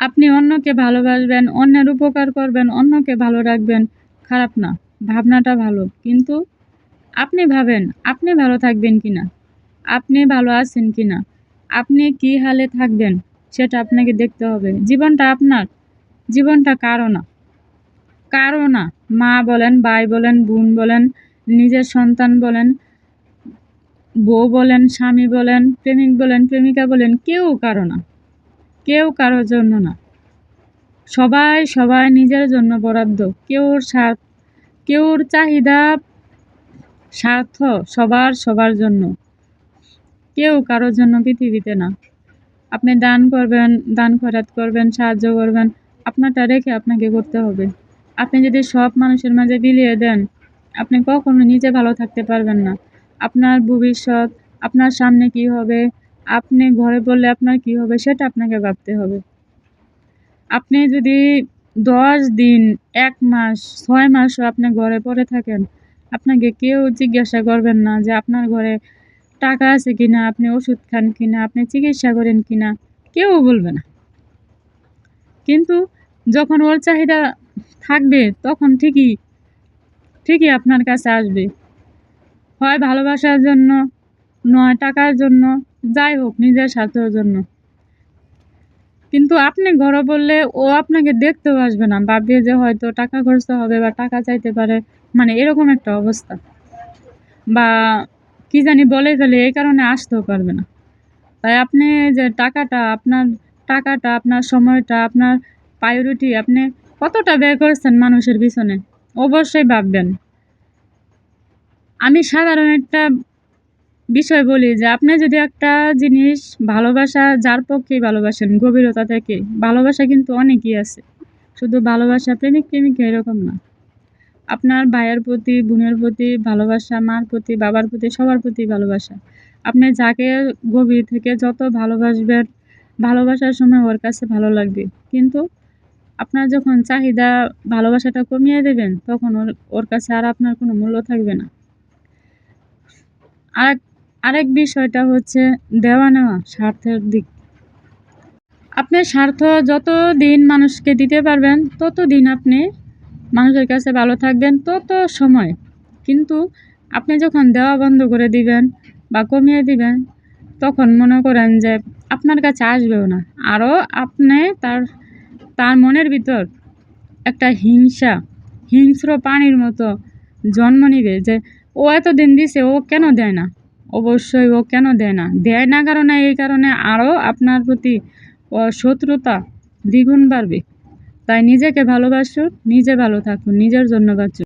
আপনি অন্যকে ভালোবাসবেন, অন্যের উপকার করবেন, অন্যকে ভালো রাখবেন, খারাপ না, ভাবনাটা ভালো। কিন্তু আপনি ভাবেন, আপনি ভালো থাকবেন কি না আপনি ভালো আছেন কি না আপনি কী হালে থাকবেন? সেটা আপনাকে দেখতে হবে। জীবনটা আপনার, জীবনটা কারও না। কারও না। মা বলেন ভাই বলেন, বোন বলেন, নিজের সন্তান বলেন, বউ বলেন, স্বামী বলেন, প্রেমিক বলেন, প্রেমিকা বলেন, কেউ কারও না। কেউ কারোর জন্য না। সবাই সবাই নিজের জন্য বরাদ্দ। কেউর স্বার্থ কেউর চাহিদা স্বার্থ সবার সবার জন্য। কেউ কারোর জন্য পৃথিবীতে না। আপনি দান করবেন, দান খরাত করবেন, সাহায্য করবেন, আপনারটা রেখে আপনাকে করতে হবে। আপনি যদি সব মানুষের মাঝে বিলিয়ে দেন, আপনি কখনো নিজে ভালো থাকতে পারবেন না। আপনার ভবিষ্যৎ, আপনার সামনে কি হবে আপনি ঘরে বললে আপনার কি হবে সেটা আপনাকে ভাবতে হবে। আপনি যদি দশ দিন, এক মাস, ছয় মাসও আপনি ঘরে পড়ে থাকেন, আপনাকে কেউ জিজ্ঞাসা করবেন না যে আপনার ঘরে টাকা আছে কি না আপনি ওষুধ খান কি না আপনি চিকিৎসা করেন কি না কেউ বলবে না। কিন্তু যখন ওর চাহিদা থাকবে, তখন ঠিকই ঠিকই আপনার কাছে আসবে। হয় ভালোবাসার জন্য, নয় টাকার জন্য যাই হোক, নিজের স্বার্থের জন্য। কিন্তু আপনি ঘরে বললে ও আপনাকে দেখতেও আসবে না, ভাববে যে হয়তো টাকা খরচ হবে বা টাকা চাইতে পারে। মানে এরকম একটা অবস্থা। বা কি জানি বলে ফেলে, এই কারণে আসতেও পারবে না। তাই আপনি যে টাকাটা, আপনার টাকাটা, আপনার সময়টা, আপনার প্রায়োরিটি আপনি কতটা ব্যয় করেছেন মানুষের পিছনে? অবশ্যই ভাববেন। আমি সাধারণ একটা বিষয় বলি যে, আপনি যদি একটা জিনিস ভালোবাসা, যার পক্ষেই ভালোবাসেন, গভীরতা থেকে, ভালোবাসা কিন্তু অনেকই আছে। শুধু ভালোবাসা, প্রেমিক, প্রেমিকা এরকম না। আপনার ভাইয়ের প্রতি, বোনের প্রতি ভালোবাসা, মার প্রতি, বাবার প্রতি, সবার প্রতি ভালোবাসা। আপনি যাকে গভীর থেকে যত ভালোবাসবেন, ভালোবাসার সময় ওর কাছে ভালো লাগবে। কিন্তু আপনার যখন চাহিদা ভালোবাসাটা কমিয়ে দেবেন, তখন ওর ওর কাছে আর আপনার কোনো মূল্য থাকবে না। আরেক আরেক বিষয়টা হচ্ছে দেওয়া নেওয়া স্বার্থের দিক। আপনার স্বার্থ যত দিন মানুষকে দিতে পারবেন, তত দিন আপনি মানুষের কাছে ভালো থাকবেন, তত সময়। কিন্তু আপনি যখন দেওয়া বন্ধ করে দিবেন বা কমিয়ে দিবেন, তখন মনে করেন যে আপনার কাছে আসবেও না। আরও আপনি তার তার মনের ভিতর একটা হিংসা, হিংস্র প্রাণীর মতো জন্ম নিবে যে ও এতদিন দিছে, ও কেন দেয় না? অবশ্যই ও কেন দেয় না? দেয় না কারণে, এই কারণে আরও আপনার প্রতি শত্রুতা দ্বিগুণ বাড়বে। তাই নিজেকে ভালোবাসুন নিজে ভালো থাকুন, নিজের জন্য বাঁচুন।